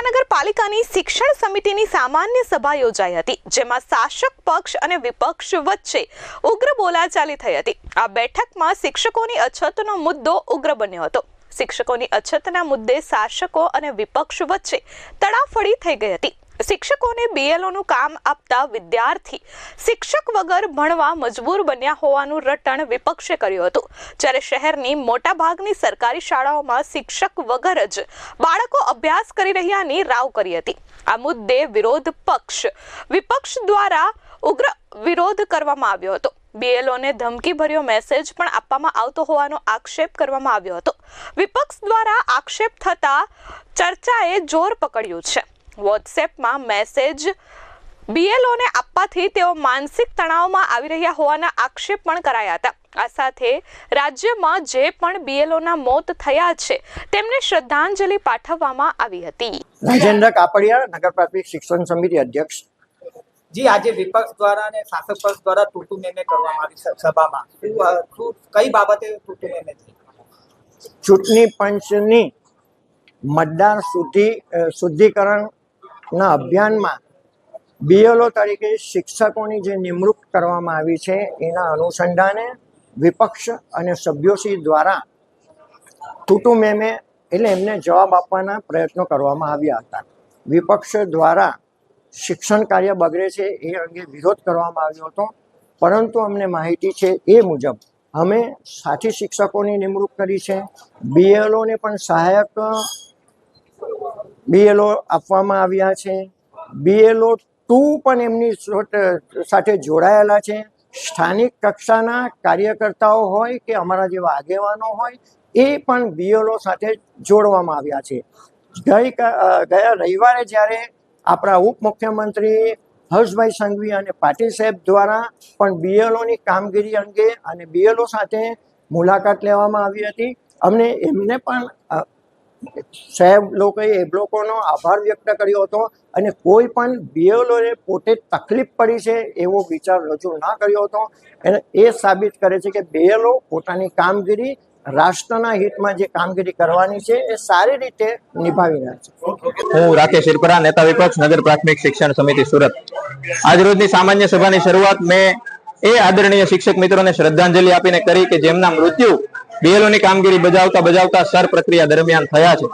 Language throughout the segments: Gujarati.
મહાનગરપાલિકાની શિક્ષણ સમિતિની સામાન્ય સભા યોજાઈ હતી, જેમાં શાસક પક્ષ અને વિપક્ષ વચ્ચે ઉગ્ર બોલાચાલી થઈ હતી. આ બેઠકમાં શિક્ષકોની અછતનો મુદ્દો ઉગ્ર બન્યો હતો. શિક્ષકોની અછતના મુદ્દે શાસકો અને વિપક્ષ વચ્ચે તડાફડી થઈ ગઈ હતી. શિક્ષકોને બીએલઓનું કામ આપતા વિદ્યાર્થી શિક્ષક વગર ભણવા મજબૂર બન્યા હોવાનું રટણ વિપક્ષે કર્યું હતું. જ્યારે શહેરની મોટાભાગની સરકારી શાળાઓમાં શિક્ષક વગર જ બાળકો અભ્યાસ કરી રહ્યાની રાવ કરી હતી. આ મુદ્દે વિરોધ પક્ષ, વિપક્ષ દ્વારા ઉગ્ર વિરોધ કરવામાં આવ્યો હતો. બીએલઓને ધમકીભર્યો મેસેજ પણ આપવામાં આવતો હોવાનો આક્ષેપ કરવામાં આવ્યો હતો. વિપક્ષ દ્વારા આક્ષેપ થતા ચર્ચાએ જોર પકડ્યું છે. વોટ્સએપમાં મેસેજ બીએલઓને આપવાથી તેઓ માનસિક તણાવમાં આવી રહ્યા હોવાના આક્ષેપ પણ કરાયા હતા. આ સાથે રાજ્યમાં જે પણ બીએલઓના મોત થયા છે તેમને શ્રદ્ધાંજલિ પાઠવવામાં આવી હતી. રાજેન્દ્ર કાપડિયા નગર પ્રાથમિક શિક્ષણ સમિતિ અધ્યક્ષ. જી આજે વિપક્ષ દ્વારા અને શાસક પક્ષ દ્વારા તૂટુ મેમે કરવામાં આવી સભામાં. કઈ બાબતે તૂટુ મેમે થઈ ચૂંટણી પંચની મતદાર શુદ્ધિ અ, શુદ્ધિકરણના અભિયાનમાં. બીએલઓ તરીકે શિક્ષકોની જે નિમણૂક કરવામાં આવી છે, એના અનુસંધાને વિપક્ષ અને સભ્યોશ્રી દ્વારા ટૂટુ મેમે એટલે એમને જવાબ આપવાના પ્રયત્નો કરવામાં આવ્યા હતા. વિપક્ષ દ્વારા શિક્ષણ કાર્ય બગડે છે એ અંગે વિરોધ કરવામાં આવ્યો હતો, પરંતુ અમને માહિતી છે એ મુજબ અમે સાથી શિક્ષકોની નિમણૂક કરી છે. બીએલઓને પણ સહાયક બીએલઓ આપવામાં આવ્યા છે. બીએલઓ ટુ પણ એમની સાથે જોડાયેલા છે. સ્થાનિક કક્ષાના કાર્યકર્તાઓ હોય કે અમારા જેવા આગેવાનો હોય, એ પણ બીએલઓ સાથે જોડવામાં આવ્યા છે. ગઈ ગયા રવિવારે જ્યારે આપણા ઉપમુખ્યમંત્રી હર્ષભાઈ સંઘવી અને પાટીલ સાહેબ દ્વારા પણ બીએલઓની કામગીરી અંગે અને બીએલઓ સાથે મુલાકાત લેવામાં આવી હતી. અમને એમને પણ સાહેબ, લોકોએ એ લોકોનો આભાર વ્યક્ત કર્યો હતો અને કોઈ પણ બીએલઓને પોતે તકલીફ પડી છે એવો વિચાર રજૂ ના કર્યો હતો. અને એ સાબિત કરે છે કે બીએલઓ પોતાની કામગીરી રાષ્ટ્રના હિતમાં જે કામગીરી કરવાની છે એ સારી રીતે નિભાવી રહ્યા છે. હું રાકેશ ઇરપરા, નેતા વિપક્ષ, નગર પ્રાથમિક શિક્ષણ સમિતિ, સુરત. આજરોજની સામાન્ય સભાની શરૂઆત મેં એ આદરણીય શિક્ષક મિત્રોને શ્રદ્ધાંજલિ આપીને કરી કે જેમના મૃત્યુ BLO ની કામગીરી બજાવતા બજાવતા સર પ્રક્રિયા દરમિયાન થયા છે.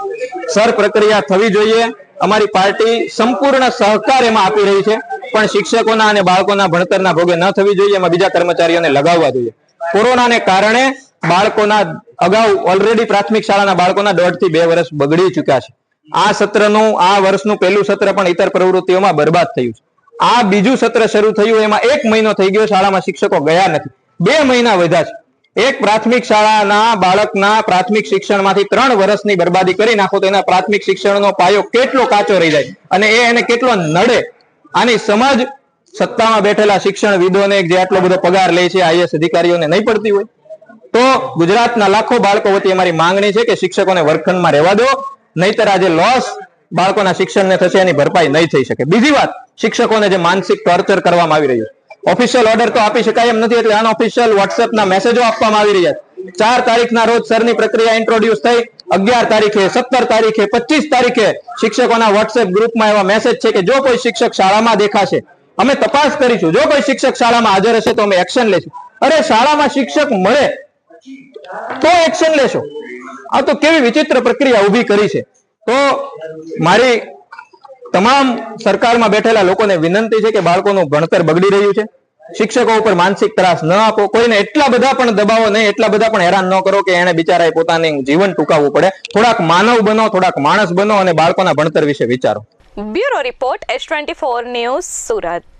સર પ્રક્રિયા થવી જોઈએ. અમારી પાર્ટી સંપૂર્ણ સહકાર એમાં આપી રહી છે. પણ શિક્ષકોના અને બાળકોના ભણતરના ભોગે ન થવી જોઈએ. એમાં બીજા કર્મચારીઓને લગાવવા જોઈએ. કોરોનાને કારણે બાળકોના અગાઉ ઓલરેડી પ્રાથમિક શાળાના બાળકોના દોઢથી બે વર્ષ બગડી ચુક્યા છે. આ સત્રનું, આ વર્ષનું પહેલું સત્ર પણ ઇતર પ્રવૃત્તિઓમાં બરબાદ થયું છે. આ બીજું સત્ર શરૂ થયું, એમાં એક મહિનો થઈ ગયો, શાળામાં શિક્ષકો ગયા નથી. બે મહિના વધ્યા છે. એક પ્રાથમિક શાળાના બાળકના પ્રાથમિક શિક્ષણમાંથી ત્રણ વર્ષની બરબાદી કરી નાખો તો એના પ્રાથમિક શિક્ષણનો પાયો કેટલો કાચો રહી જાય? અને એ એને કેટલો નડે? આની સમજ સત્તામાં બેઠેલા શિક્ષણવિદોને જે આટલો બધો પગાર લે છે આઈએસ અધિકારીઓને નહીં પડતી હોય. તો ગુજરાતના લાખો બાળકો વતી અમારી માંગણી છે કે શિક્ષકોને વર્ગખંડમાં રહેવા દો, નહીતર આજે લોસ બાળકોના શિક્ષણને થશે, એની ભરપાઈ નહીં થઈ શકે. બીજી વાત, શિક્ષકોને જે માનસિક ટોર્ચર કરવામાં આવી રહ્યું ઓફિશિયલ ઓર્ડર તો આપી શકાય એમ નથી, એટલે અનઓફિશિયલ વોટ્સએપના મેસેજો આપવામાં આવી રહ્યા છે. ચાર તારીખના રોજ સરની પ્રક્રિયા ઇન્ટ્રોડ્યુસ થઈ, અગિયાર તારીખે, સત્તર તારીખે, પચીસ તારીખે શિક્ષકોના વોટ્સએપ ગ્રુપમાં એવા મેસેજ છે કે જો કોઈ શિક્ષક શાળામાં દેખાશે, અમે તપાસ કરીશું. જો કોઈ શિક્ષક શાળામાં હાજર હશે તો અમે એક્શન લેશું. અરે શાળામાં શિક્ષક મળે, તો એક્શન લેશો. આ તો કેવી વિચિત્ર પ્રક્રિયા ઊભી કરી છે. તો મારી તમામ સરકારમાં બેઠેલા લોકોને વિનંતી છે કે બાળકોનું ભણતર બગડી રહ્યું છે. શિક્ષકો ઉપર માનસિક ત્રાસ ન આપો. કોઈને એટલા બધા પણ દબાવો નહીં, એટલા બધા પણ હેરાન ન કરો કે એને બિચારાએ પોતાની જીવન ટૂંકાવવું પડે. થોડાક માનવ બનો, થોડાક માણસ બનો અને બાળકોના ભણતર વિશે વિચારો. Bureau report, S twenty news Surat.